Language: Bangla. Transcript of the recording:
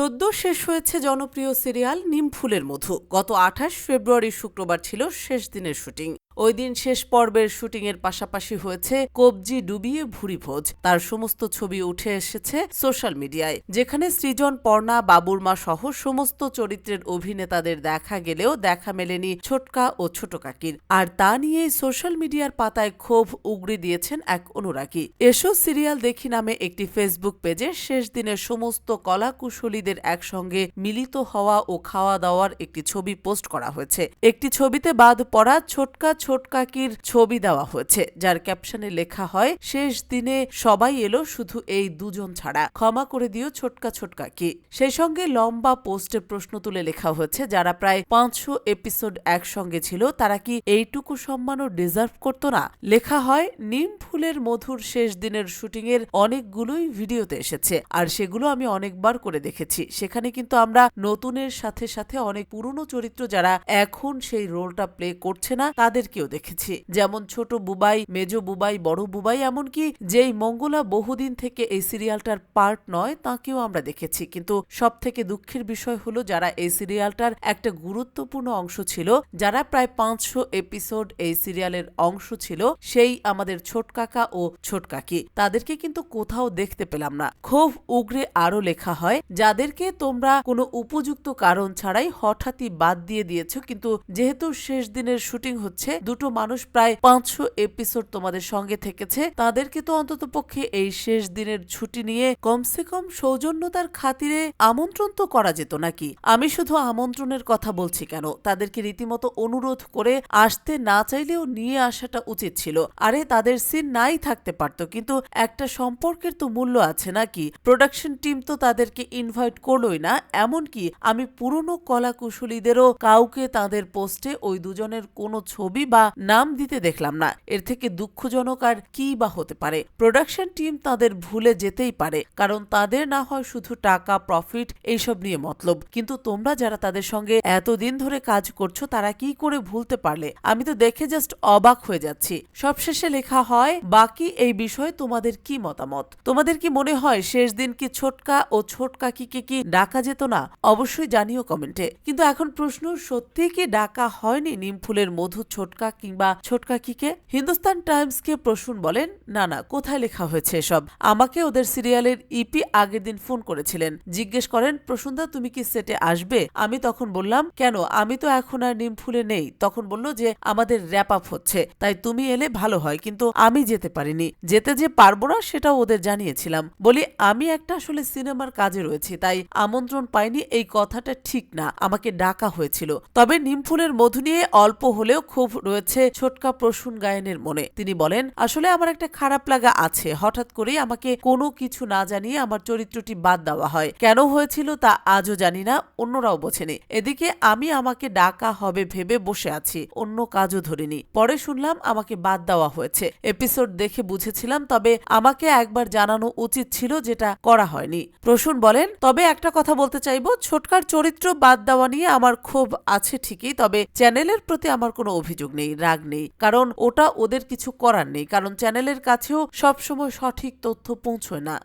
সদ্য শেষ হয়েছে জনপ্রিয় সিরিয়াল নিমফুলের মধু। গত আঠাশ ফেব্রুয়ারি শুক্রবার ছিল শেষ দিনের শুটিং। ওই দিন শেষ পর্বের শুটিংয়ের পাশাপাশি হয়েছে কবজি ডুবিয়ে ভুরি ভোজ। তার সমস্ত ছবি উঠে এসেছে সোশ্যাল মিডিয়ায়, যেখানে সৃজন, পর্ণা, বাবুরমা সহ সমস্ত চরিত্রের অভিনেতাদের দেখা গেলেও দেখা মেলেনি ছোটকা ও ছোট কাকির। আর তা নিয়েই সোশ্যাল মিডিয়ার পাতায় ক্ষোভ উগড়ে দিয়েছেন এক অনুরাগী। এসো সিরিয়াল দেখি নামে একটি ফেসবুক পেজে শেষ দিনের সমস্ত কলাকুশলীদের একসঙ্গে মিলিত হওয়া ও খাওয়া দাওয়ার একটি ছবি পোস্ট করা হয়েছে। একটি ছবিতে বাদ পড়া ছোটকা ছোটকাকির ছবি দেওয়া হয়েছে, যার ক্যাপশনে লেখা হয়, শেষ দিনে সবাই এলো শুধু এই দুজন ছাড়া। ক্ষমা করে দিও ছোটকা ছোটকাকি। সেই সঙ্গে লম্বা পোস্টে প্রশ্ন তুলে লেখা হয়েছে, যারা প্রায় পাঁচশো এপিসোড একসঙ্গে ছিল, তারা কি এইটুকু সম্মানও ডিজার্ভ করত না? লেখা হয়, নিম ফুলের মধুর শেষ দিনের শুটিংয়ের অনেকগুলোই ভিডিওতে এসেছে, আর সেগুলো আমি অনেকবার করে দেখেছি। সেখানে কিন্তু আমরা নতুনের সাথে সাথে অনেক পুরনো চরিত্র যারা এখন সেই রোলটা প্লে করছে না তাদেরকেও দেখেছি। যেমন ছোট বুবাই, মেজ বুবাই, বড় বুবাই, এমনকি যেই মঙ্গলা বহুদিন থেকে এই সিরিয়ালটার পার্ট নয়, তাকেও আমরা দেখেছি। কিন্তু সব থেকে দুঃখের বিষয় হলো যারা এই সিরিয়ালটার একটা গুরুত্বপূর্ণ অংশ ছিল, যারা প্রায় পাঁচশো এপিসোড এই সিরিয়ালের অংশ ছিল, সেই আমাদের ছোট কাকা ও ছোট কাকি। তাদেরকে কিন্তু কোথাও দেখতে পেলাম না। ক্ষোভ উগ্রে আরও লেখা হয়, যাদেরকে তোমরা কোনো উপযুক্ত কারণ ছাড়াই হঠাৎই বাদ দিয়ে দিয়েছ, কিন্তু যেহেতু শেষ দিনের শুটিং হচ্ছে দুটো মানুষ প্রায় পাঁচশো এপিসোড তোমাদের সঙ্গে থেকেছে। তাদেরকে তো অন্তত পক্ষে এই শেষ দিনের ছুটি নিয়ে কমসে কম সৌজন্যতার খাতিরে আমন্ত্রণ তো করা যেত নাকি? আমি শুধু আমন্ত্রণের কথা বলছি কেন? তাদেরকে রীতিমতো অনুরোধ করে আসতে না চাইলেও নিয়ে আসাটা উচিত ছিল। আরে, তাদের সিন নাই থাকতে পারতো, কিন্তু একটা সম্পর্কের তো মূল্য আছে নাকি? প্রোডাকশন টিম তো তাদেরকে ইনভাইট করলোই না, এমনকি আমি পুরনো কলা কুশলীদেরও কাউকে তাদের পোস্টে ওই দুজনের কোনো ছবি বা নাম দিতে দেখলাম না। এর থেকে দুঃখজনক আর কি বা হতে পারে? প্রোডাকশন টিম তাদের ভুলে যেতেই পারে, কারণ তাদের না হয় শুধু টাকা প্রফিট এইসব নিয়ে মতলব। কিন্তু তোমরা যারা তাদের সঙ্গে এতদিন ধরে কাজ করছ, তারা কি করে ভুলতে পারলে? আমি তো দেখে জাস্ট অবাক হয়ে যাচ্ছি। সবশেষে লেখা হয়, বাকি এই বিষয়ে তোমাদের কি মতামত? তোমাদের কি মনে হয়, শেষ দিন কি ছোটকা ও ছোট কাকিকে কি ডাকা যেত না? অবশ্যই জানিও কমেন্টে। কিন্তু এখন প্রশ্ন, সত্যি কি ডাকা হয়নি নিমফুলের মধু ছোটকা কিংবা ছোটকাকিকে হিন্দুস্তান টাইমসকে প্রসূন বলেন না না কোথায় লেখা হয়েছে এসব? আমাকে ওদের সিরিয়ালের ইপি আগের দিন ফোন করেছিলেন। জিজ্ঞেস করেন প্রসূনদা তুমি কি সেটে আসবে? আমি তখন বললাম, কেন? আমি তো এখন আর নিমফুলে নেই। তখন বলল যে, আমাদের র্যাপ আপ হচ্ছে, তাই তুমি এলে ভালো হয়, কিন্তু আমি যেতে পারিনি। যেতে যে পারব না, সেটাও ওদের জানিয়েছিলাম। বলি, আমি একটা আসলে সিনেমার কাজে রয়েছি, তাই আমন্ত্রণ পাইনি, এই কথাটা ঠিক না। আমাকে ডাকা হয়েছিল। তবে নিমফুলের মধু নিয়ে অল্প হলেও খুব রয়েছে ছোটকা প্রসূন গায়নের মনে। তিনি বলেন, আসলে আমার একটা খারাপ লাগা আছে। হঠাৎ করেই আমাকে কোনো কিছু না জানিয়ে আমার চরিত্রটি বাদ দেওয়া হয়। কেন হয়েছিল তা আজও জানি না, অন্যরাও বোঝেনি। এদিকে আমি আমাকে ডাকা হবে ভেবে বসে আছি, অন্য কাজও ধরিনি। পরে শুনলাম আমাকে বাদ দেওয়া হয়েছে। এপিসোড দেখে বুঝেছিলাম, তবে আমাকে একবার জানানো উচিত ছিল যেটা করা হয়নি। প্রসূন বলেন, তবে একটা কথা বলতে চাইব, ছোটকার চরিত্র বাদ দেওয়া নিয়ে আমার ক্ষোভ আছে ঠিকই, তবে চ্যানেলের প্রতি আমার কোনো অভিযোগ নেই, রাগ নেই। কারণ ওটা ওদের কিছু করার নেই। কারণ চ্যানেলের কাছেও সবসময় সঠিক তথ্য পৌঁছয় না।